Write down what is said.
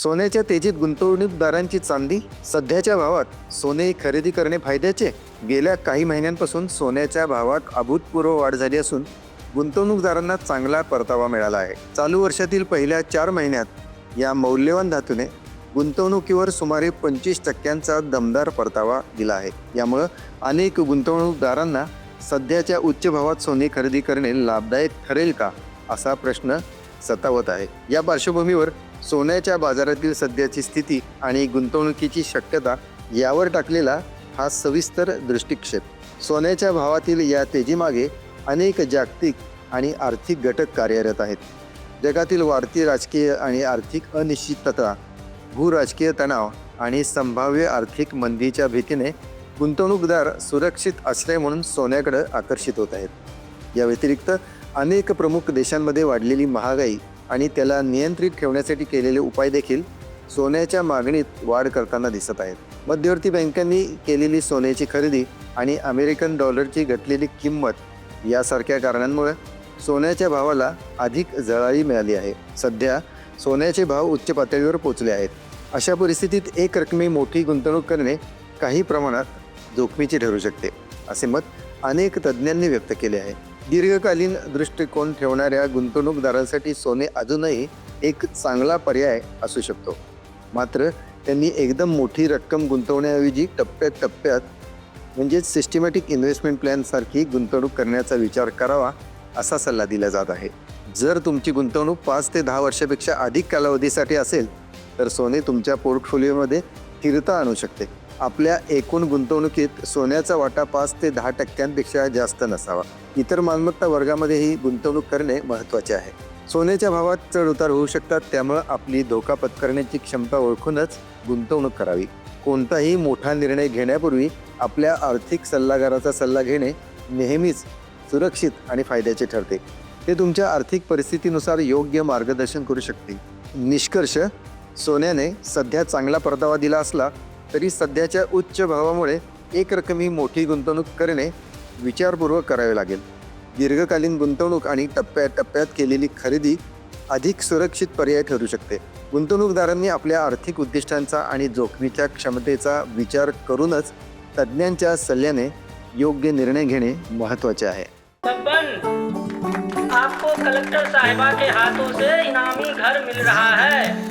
सोन्याच्या तेजीत गुंतवणूकदारांची चांदी सध्याच्या भावात सोने खरेदी करणे फायद्याचे. गेल्या काही महिन्यांपासून सोन्याच्या भावात अभूतपूर्व वाढ झाली असून गुंतवणूकदारांना चांगला परतावा मिळाला आहे. चालू वर्षातील पहिल्या चार महिन्यात या मौल्यवान धातूने गुंतवणुकीवर सुमारे पंचवीस टक्क्यांचा दमदार परतावा दिला आहे. यामुळं अनेक गुंतवणूकदारांना सध्याच्या उच्च भावात सोने खरेदी करणे लाभदायक ठरेल का असा प्रश्न सतावत आहे. या पार्श्वभूमीवर सोन्याच्या बाजारातील सध्याची स्थिती आणि गुंतवणुकीची शक्यता यावर टाकलेला हा सविस्तर दृष्टिक्षेप. सोन्याच्या भावातील या तेजीमागे अनेक जागतिक आणि आर्थिक घटक कार्यरत आहेत. जगातील वाढती राजकीय आणि आर्थिक अनिश्चितता भूराजकीय तणाव आणि संभाव्य आर्थिक मंदीच्या भीतीने गुंतवणूकदार सुरक्षित आश्रय म्हणून सोन्याकडे आकर्षित होत आहेत. या व्यतिरिक्त अनेक प्रमुख देशांमध्ये वाढलेली महागाई आणि त्याला नियंत्रित ठेवण्यासाठी केलेले उपाय देखील सोन्याच्या मागणीत वाढ करताना दिसत आहेत. मध्यवर्ती बँकांनी केलेली सोन्याची खरेदी आणि अमेरिकन डॉलरची घटलेली किंमत यासारख्या कारणांमुळे सोन्याच्या भावाला अधिक जळाळी मिळाली आहे. सध्या सोन्याचे भाव उच्च पातळीवर पोचले आहेत. अशा परिस्थितीत एक रकमी मोठी गुंतवणूक करणे काही प्रमाणात जोखमीचे ठरू शकते असे मत अनेक तज्ज्ञांनी व्यक्त केले आहे. दीर्घकालीन दृष्टिकोन ठेवणाऱ्या गुंतवणूकदारांसाठी सोने अजूनही एक चांगला पर्याय असू शकतो. मात्र त्यांनी एकदम मोठी रक्कम गुंतवण्याऐवजी टप्प्यात टप्प्यात म्हणजेच सिस्टमॅटिक इन्व्हेस्टमेंट प्लॅनसारखी गुंतवणूक करण्याचा विचार करावा असा सल्ला दिला जात आहे. जर तुमची गुंतवणूक पाच ते दहा वर्षापेक्षा अधिक कालावधीसाठी असेल तर सोने तुमच्या पोर्टफोलिओमध्ये स्थिरता आणू शकते. आपल्या एकूण गुंतवणुकीत सोन्याचा वाटा पाच ते दहा टक्क्यांपेक्षा जास्त नसावा. इतर मालमत्ता वर्गामध्येही गुंतवणूक करणे महत्त्वाचे आहे. सोन्याच्या भावात चढ उतार होऊ शकतात त्यामुळं आपली धोका पत्करण्याची क्षमता ओळखूनच गुंतवणूक करावी. कोणताही मोठा निर्णय घेण्यापूर्वी आपल्या आर्थिक सल्लागाराचा सल्ला घेणे नेहमीच सुरक्षित आणि फायद्याचे ठरते. ते तुमच्या आर्थिक परिस्थितीनुसार योग्य मार्गदर्शन करू शकते निष्कर्ष सोन्याने सध्या चांगला परतावा दिला असला तरी सध्याच्या उच्च भावामुळे एक रकमी मोठी गुंतवणूक करणे विचारपूर्वक करावे लागेल. दीर्घकालीन गुंतवणूक आणि टप्प्याटप्प्यात केलेली खरेदी अधिक सुरक्षित पर्याय ठरू शकते. गुंतवणूकदारांनी आपल्या आर्थिक उद्दिष्टांचा आणि जोखमीच्या क्षमतेचा विचार करूनच तज्ज्ञांच्या सल्ल्याने योग्य निर्णय घेणे महत्त्वाचे आहे. आपको कलेक्टर साहिबा के हाथों से इनामी घर मिल रहा है।